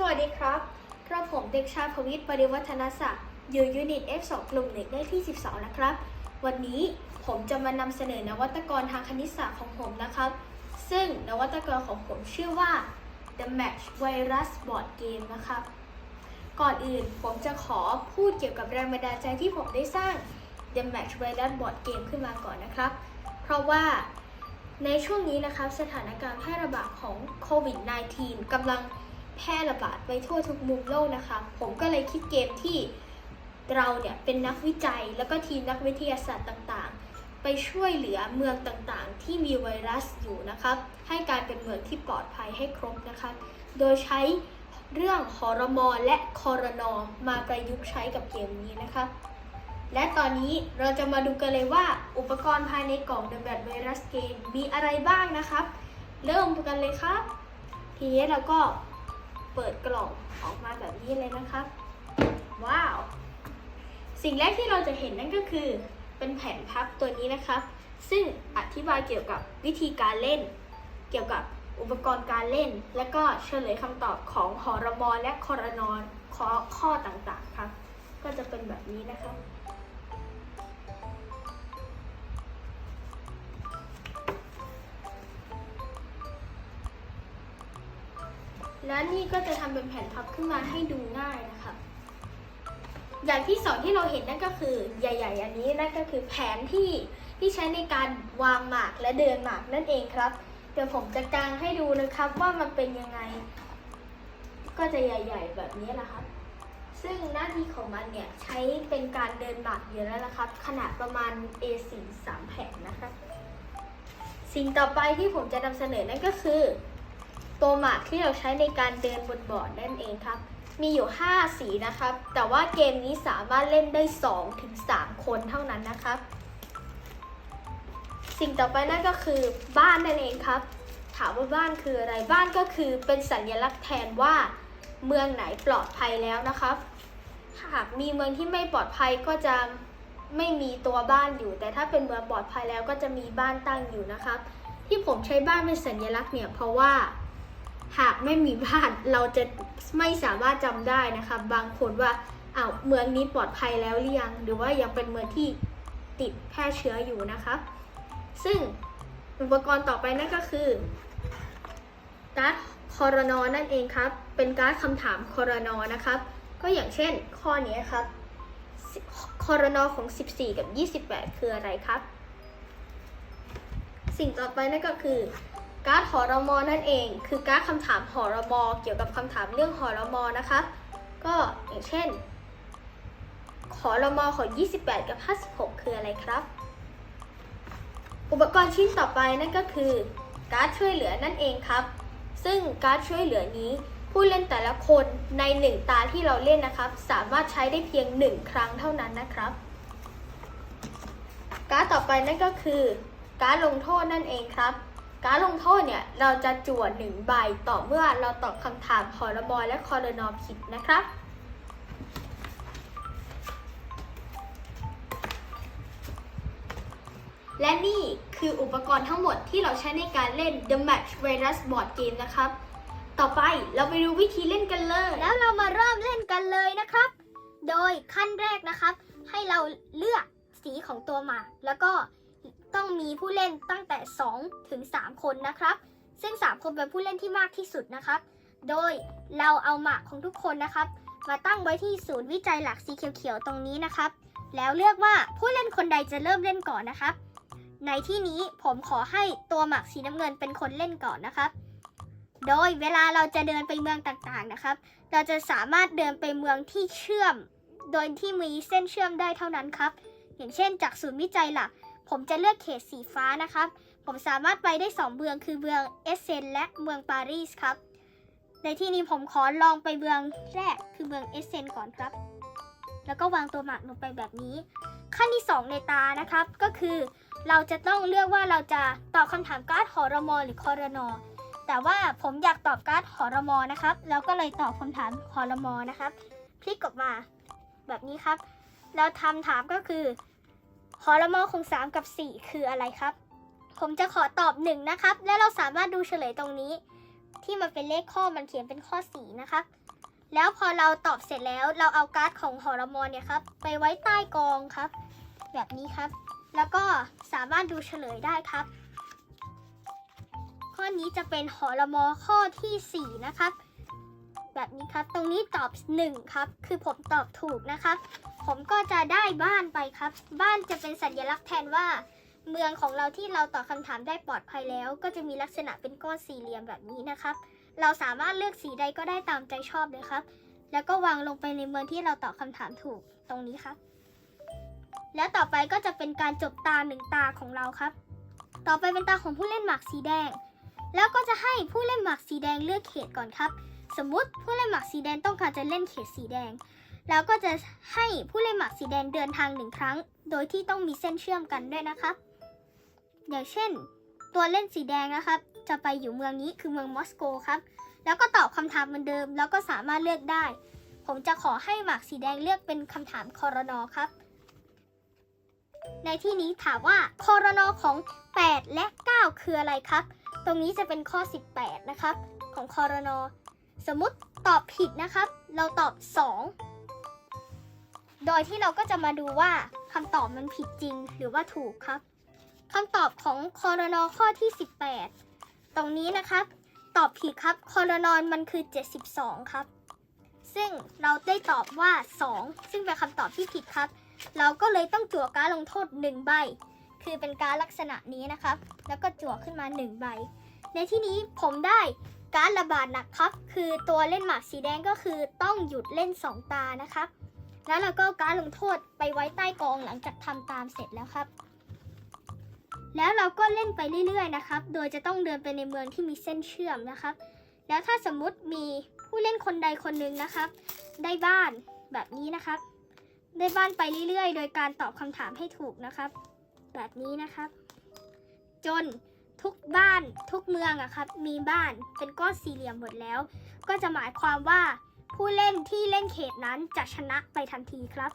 สวัสดีครับกระผมเด็กชายพวิทย์ปริวัฒนศักดิ์อยู่ยูนิต F2 กลุ่มเด็กได้ที่ 12 นะครับ วันนี้ผมจะมานำเสนอนวัตกรทางคณิตศาสตร์ของผมนะครับ ซึ่งนวัตกรของผมชื่อว่า The Match Virus Board Game นะครับ ก่อนอื่นผมจะขอพูดเกี่ยวกับแรงบันดาลใจที่ผมได้สร้าง The Match Virus Board Game ขึ้นมาก่อนนะครับ เพราะว่าในช่วงนี้นะครับสถานการณ์แพร่ระบาดของโควิด -19 กำลัง แพร่ระบาดไปทั่วทุกมุมโลกนะครับผมก็เลยคิดเกมที่เราเนี่ยเป็นนักวิจัยแล้วก็ทีมนักวิทยาศาสตร์ต่างๆ ไปช่วยเหลือเมืองต่างๆ ที่มีไวรัสอยู่นะครับ ให้กลายเป็นเมืองที่ปลอดภัยให้ครบนะครับโดยใช้เรื่องฮอร์โมนและคอรนอมาประยุกต์ใช้กับเกมนี้นะครับและตอนนี้เราจะมาดูกันเลยว่าอุปกรณ์ภายในกล่อง The Bad Virus Game มีอะไรบ้างนะครับ เริ่มกันเลยครับ ทีนี้เราก็ เปิดกล่องออกมาแบบนี้เลยนะครับ ว้าว สิ่งแรกที่เราจะเห็นนั่นก็คือ เป็นแผ่นพับตัวนี้นะครับ ซึ่งอธิบายเกี่ยวกับวิธีการเล่น เกี่ยวกับอุปกรณ์การเล่น และก็เฉลยคำตอบของหอรมอและคอรนอนข้อข้อต่างๆครับ ก็จะเป็นแบบนี้นะครับ และนี่ก็จะทำเป็นแผ่นพับขึ้นมาให้ดูง่ายนะครับ อย่างที่สองที่เราเห็นนั่นก็คือใหญ่ ๆ อันนี้นั่นก็คือแผนที่ที่ใช้ในการวางหมากและเดินหมากนั่นเองครับ เดี๋ยวผมจะกางให้ดูนะครับว่ามันเป็นยังไง ก็จะใหญ่ ๆ แบบนี้แหละครับ ซึ่งหน้าที่ของมันเนี่ยใช้เป็นการเดินหมากอยู่แล้วนะครับ ขนาดประมาณ A4 3แผ่นนะครับ สิ่งต่อไปที่ผมจะนำเสนอนั่นก็คือ ตัวหมากที่เราใช้ในการเดินบนบอร์ดนั่นเองครับ มีอยู่ 5 สีนะครับ แต่ว่าเกมนี้สามารถเล่นได้2ถึง3คนเท่านั้นนะครับ สิ่งต่อไปนั่นก็คือบ้านนั่นเองครับ ถามว่าบ้านคืออะไรบ้านก็คือเป็นสัญลักษณ์แทนว่า เมืองไหนปลอดภัยแล้วนะครับ หากมีเมืองที่ไม่ปลอดภัยก็จะไม่มีตัวบ้านอยู่ แต่ถ้าเป็นเมืองปลอดภัยแล้วก็จะมีบ้านตั้งอยู่นะครับ ที่ผมใช้บ้านเป็นสัญลักษณ์เนี่ยเพราะว่า หากไม่มีบ้านเราจะไม่สามารถจำได้นะคะ บางคนว่าอ้าวเมืองนี้ปลอดภัยแล้วหรือยัง หรือว่ายังเป็นเมืองที่ติดแพร่เชื้ออยู่นะคะ ซึ่งอุปกรณ์ต่อไปนั่นก็คือการ์ดคอรนอนั่นเองครับ เป็นการ์ดคำถามคอรนอนะครับ ก็อย่างเช่นข้อนี้ครับคอรนอของ 14 กับ 28 คืออะไรครับ สิ่งต่อไปนั่นก็คือ การ์ดหอรมอนั่นเอง คือการ์ดคำถามหอรมอเกี่ยวกับคำถามเรื่องหอรมอนะคะ ก็อย่างเช่นหอรมอของ 28 กับ 56 คืออะไรครับ อุปกรณ์ชิ้นต่อไปนั่นก็คือ การ์ดช่วยเหลือนั่นเองครับ ซึ่งการ์ดช่วยเหลือนี้ผู้เล่นแต่ละคนในหนึ่งตาที่เราเล่นนะครับ สามารถใช้ได้เพียงหนึ่งครั้งเท่านั้นนะครับ การ์ดต่อไปนั่นก็คือ การ์ดลงโทษนั่นเองครับ การลงโทษเนี่ยเราจะจั่วหนึ่งใบต่อเมื่อเราตอบคำถามคอรบอและคอรนอผิดนะครับ และนี่คืออุปกรณ์ทั้งหมดที่เราใช้ในการเล่น The Match Virus Board Game นะครับ ต่อไปเราไปดูวิธีเล่นกันเลย แล้วเรามาเริ่มเล่นกันเลยนะครับ โดยขั้นแรกนะครับ ให้เราเลือกสีของตัวหมากแล้วก็ ต้องมีผู้เล่นตั้งแต่ 2 ถึง 3 คนนะครับ ซึ่ง 3 คนเป็นผู้เล่นที่มากที่สุดนะครับ โดยเราเอาหมากของทุกคนนะครับ มาตั้งไว้ที่ศูนย์วิจัยหลักสีเขียวๆตรงนี้นะครับ แล้วเลือกว่าผู้เล่นคนใดจะเริ่มเล่นก่อนนะครับ ในที่นี้ผมขอให้ตัวหมากสีน้ำเงินเป็นคนเล่นก่อนนะครับโดยเวลาเราจะเดินไปเมืองต่างๆนะครับ เราจะสามารถเดินไปเมืองที่เชื่อม โดยที่มีเส้นเชื่อมได้เท่านั้นครับ อย่างเช่น จากศูนย์วิจัยหลัก ผมจะเลือกเขตสีฟ้านะครับ ผมสามารถไปได้ 2 เมืองคือเมืองเอเซนและเมืองปารีสครับ ในที่นี้ผมขอลองไปเมืองแรกคือเมืองเอเซนก่อนครับ แล้วก็วางตัวหมากลงไปแบบนี้ ขั้นที่ 2 ในตานะครับ ก็คือ เราจะต้องเลือกว่าเราจะตอบคำถามการ์ดหอรมอหรือคอรนอแต่ว่าผมอยากตอบการ์ดหอรมอนะครับ แล้วก็เลยตอบคำถามหอรมอนะครับ พลิกออกมาแบบนี้ครับ แล้วทำถามก็คือ หอรมอของ 3 กับ 4 คืออะไรครับ ผมจะขอตอบ 1 นะครับ และเราสามารถดูเฉลยตรงนี้ ที่มันเป็นเลขข้อมันเขียนเป็นข้อสีนะครับ แล้วพอเราตอบเสร็จแล้วเราเอาการ์ดของหอรมอเนี่ยครับ ไปไว้ใต้กองครับ แบบนี้ครับ แล้วก็สามารถดูเฉลยได้ครับ ข้อนี้จะเป็นหอรมอข้อทีสี่4 นะครับ แบบนี้ครับ ตรงนี้ตอบ 1 ครับ คือผมตอบถูกนะครับ ผมก็จะได้บ้านไปครับ บ้านจะเป็นสัญลักษณ์แทนว่า เมืองของเราที่เราตอบคำถามได้ปลอดภัยแล้ว ก็จะมีลักษณะเป็นก้อนสี่เหลี่ยมแบบนี้นะครับ เราสามารถเลือกสีใดก็ได้ตามใจชอบเลยครับ แล้วก็วางลงไปในเมืองที่เราตอบคำถามถูกตรงนี้ครับ แล้วต่อไปก็จะเป็นการจบตาหนึ่งตาของเราครับ ต่อไปเป็นตาของผู้เล่นหมากสีแดง แล้วก็จะให้ผู้เล่นหมากสีแดงเลือกเขตก่อนครับ สมมุติผู้เล่นหมากสีแดงต้องการจะเล่นเขตสีแดง แล้วก็จะให้ผู้เล่นหมากสีแดงเดินทางหนึ่งครั้ง โดยที่ต้องมีเส้นเชื่อมกันด้วยนะครับ อย่างเช่น ตัวเล่นสีแดงนะครับ จะไปอยู่เมืองนี้คือเมืองมอสโกครับ แล้วก็ตอบคำถามเหมือนเดิม แล้วก็สามารถเลือกได้ ผมจะขอให้หมากสีแดงเลือกเป็นคำถามคอรนอครับ ในที่นี้ถามว่าคอรนอของ 8 และ 9 คืออะไรครับ ตรงนี้จะเป็นข้อ 18 นะครับ ของคอรนอสมมติตอบผิดนะครับ เราตอบ 2 โดยที่เราก็จะมาดูว่าคำตอบมันผิดจริงหรือว่าถูกครับคำตอบของคอรนอข้อที่ 18 ตรงนี้นะครับ ตอบผิดครับคอรนอนมันคือ 72 ครับ ซึ่งเราได้ตอบว่า 2 ซึ่งเป็นคำตอบที่ผิดครับ เราก็เลยต้องจั่วการลงโทษ 1 ใบ คือเป็นการลักษณะนี้นะครับ แล้วก็จั่วขึ้นมา 1 ใบ ในที่นี้ผมได้การระบาดหนักครับ คือตัวเล่นหมากสีแดงก็คือต้องหยุดเล่น 2 ตานะครับ แล้วเราก็การลงโทษไปไว้ใต้กองหลังจากทำตามเสร็จแล้วครับ แล้วเราก็เล่นไปเรื่อยๆนะครับ โดยจะต้องเดินไปในเมืองที่มีเส้นเชื่อมนะครับ แล้วถ้าสมมุติมีผู้เล่นคนใดคนหนึ่งนะครับ ได้บ้านแบบนี้นะครับ ได้บ้านไปเรื่อยๆ โดยการตอบคำถามให้ถูกนะครับ แบบนี้นะครับ จนทุกบ้านทุกเมืองอะครับ มีบ้านเป็นก้อนสี่เหลี่ยมหมดแล้ว ก็จะหมายความว่า ผู้เล่นที่เล่นเขตนั้นจะชนะไปทันทีครับ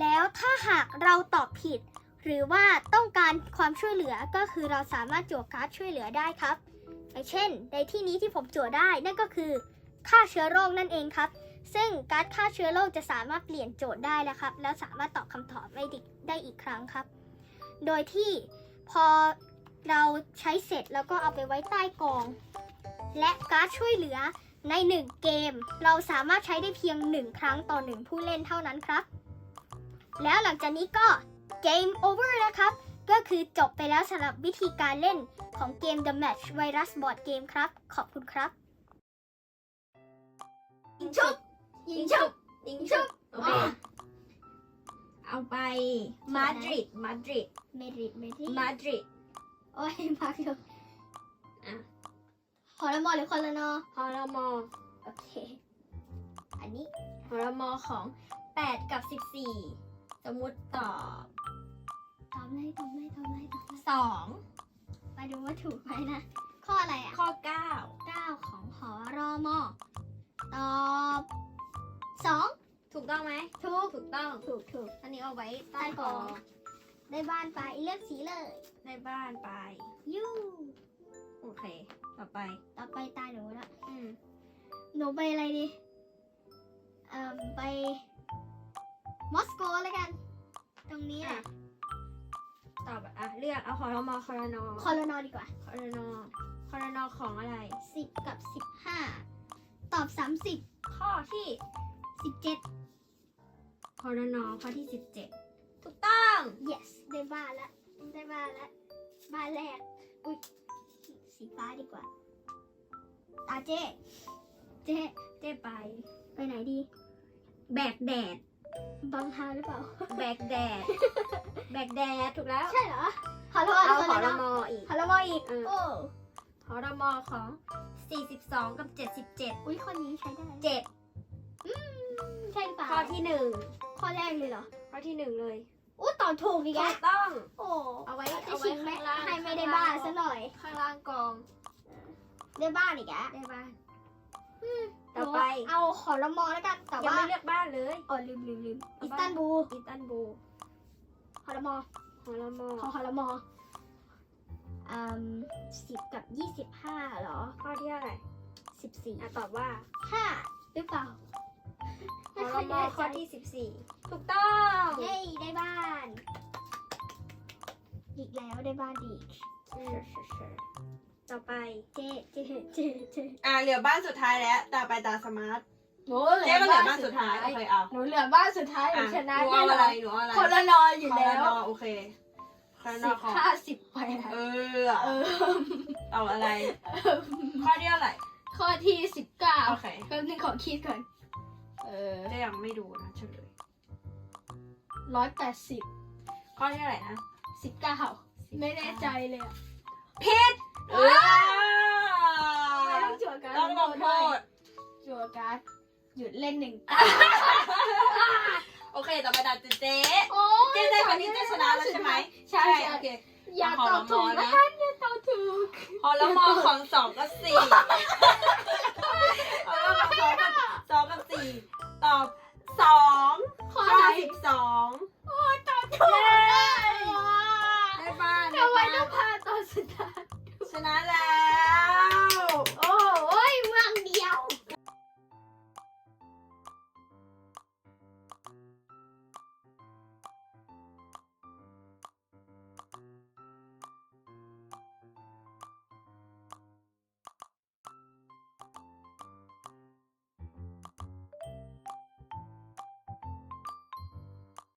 แล้วถ้าหากเราตอบผิด หรือว่าต้องการความช่วยเหลือก็คือเราสามารถจั่วการ์ดช่วยเหลือได้ครับอย่างเช่น ในที่นี้ที่ผมจั่วได้นั่นก็คือฆ่าเชื้อโรคนั่นเองครับ ซึ่งการ์ดฆ่าเชื้อโรคจะสามารถเปลี่ยนโจทย์ได้แล้วครับ แล้วสามารถตอบคำตอบได้ได้อีกครั้งครับ โดยที่พอเราใช้เสร็จแล้วก็เอาไปไว้ใต้กอง และการ์ดช่วยเหลือ ใน 1 เกม เราสามารถใช้ได้เพียง 1 ครั้งต่อ 1 ผู้เล่นเท่านั้นครับ แล้วหลังจากนี้ก็ Game Over นะครับ ก็คือจบไปแล้วสำหรับวิธีการเล่นของเกม The Match Virus Board Game ครับ ขอบคุณครับ ยิงชุบยิงชุบยิงชุบโอเคเอาไปมาดริดมาดริดเมดริดเมดริดมาดริดโอ้ยมาเร็วอะ คอรมอหรือคอรนอฮอรมอโอเค อันนี้ฮอรมอของ 8 กับ 14 สมมุติตอบตอบเลยตอบเลยตอบเลยตอบเลย2ไปดูว่าถูกไหมนะ ข้ออะไรอะ ข้อเก้าของหอรอมอตอบสอง9ถูกต้องไหมถูกถูกต้องถูกถูกอันนี้เอาไว้ใต้ใต้กกอองงได้บ้านไปเลือกสีเลยในบ้านไปยูโอเค ต่อไป ต่อไปตาหนูละอืมหนูไปอะไรดี เอ่อไปมอสโกแล้วกัน ตรงนี้แหอะละตอบอะเลือกเอาฮอรมอคอรนอคอรนอดีกว่าคอรนอคอรนอของอะไรสิบกับสิบห้าตอบสามสิบข้อที่สิบเจ็ดคอรนอข้อที่17ถูกต้อง yes ได้บ้านละได้บ้านละบ้านแรกอุ้ยสีฟ้าดีกว่า ตาเจ๊เจ๊เจ๊ไป ไปไหนดี แบกแดด บางฮาหรือเปล่า แบกแดด แบกแดดถูกแล้ว ใช่เหรอฮอลโลเอาหอฮอลรโลมออีกฮอลโลมออีกเออโอ้หอรมอของ 42 กับ 77 อุ้ยข้อนี้ใช้ได้7ใช่หรือเปล่าข้อที่ข้อแรกเลยเหรอ1ข้อที่ 1 เลยอู้ตอบถูกอีกถูแล้วกต้อง โอ้เอาไว้จะเอาไว้ชิงไม่ข้างล่าง ให้ไม่ได้บ้านซะหน่อย ข้างล่างกอง ได้บ้านอีกแล้วได้บ้านต่อไป เอาขอรมอแล้วกันแต่ยังว่าไม่เลือกบ้านเลยอ๋อลืมลืมลืมเอาอิสบ้านตันบูลอิสตันบูลขอรมอหอรมอขอขอรมออืมสิบกับยี่สิบห้าเหรอข้อที่เท่าไหร่สิบสี่อะตอบว่าห้าหรือเปล่าคอรมอข้อที่สิบสี่ถูกต้องเย้ได้บ้าน อีกแล้วได้บ้านอีกอืม ต่อไปเจ๊เจ๊เจเจอะเหลือบ้านสุดท้ายแล้วตาไปตาสมาร์ทหนูเจ๊ก็เหลือบ้านสุดท้ายโอเคเอาหนูเหลือบ้านสุดท้ายหนูอะชนะหนูแน่เอานอะไรอนหนูเอาอะไรคนละนออยู่แล้วคอละนอโอเคคอละนสิอบของห้าสิบไปนะเออเออ เอาอะไร ข้อที่เท่าไหร่ ข้อที่สิบเก้าโอเค แป๊บนึงขอคิดก่อน เออเจ๊ยังไม่ดูนะเฉลยร้อยแปดสิบข้อที่เท่าไหร่นะสิบเก้าไม่แน่ใจเลยอะผิด เออไม่ต้องจั่วการ์ดต้องลงโทษจั่วการ์ดหยุดเล่นหนึ่งโอเคต่อไปตาเจ๊โอ้เจ๊ได้คนนี้เจ๊ชนะแล้วใช่ไหมใช่โอเคอย่าตอบถูกขอละมอนะนะคะอย่าตอบถูกพอแล้วมอของสองกับสี่พอแล้วมอสองกับสองกับสี่ตอบสองข้อข้อไหนสิบสองตอบถูกได้บ้านทำไมได้ต้องบ้านพาตอนสุดท้าย ชนะแล้ว โอ้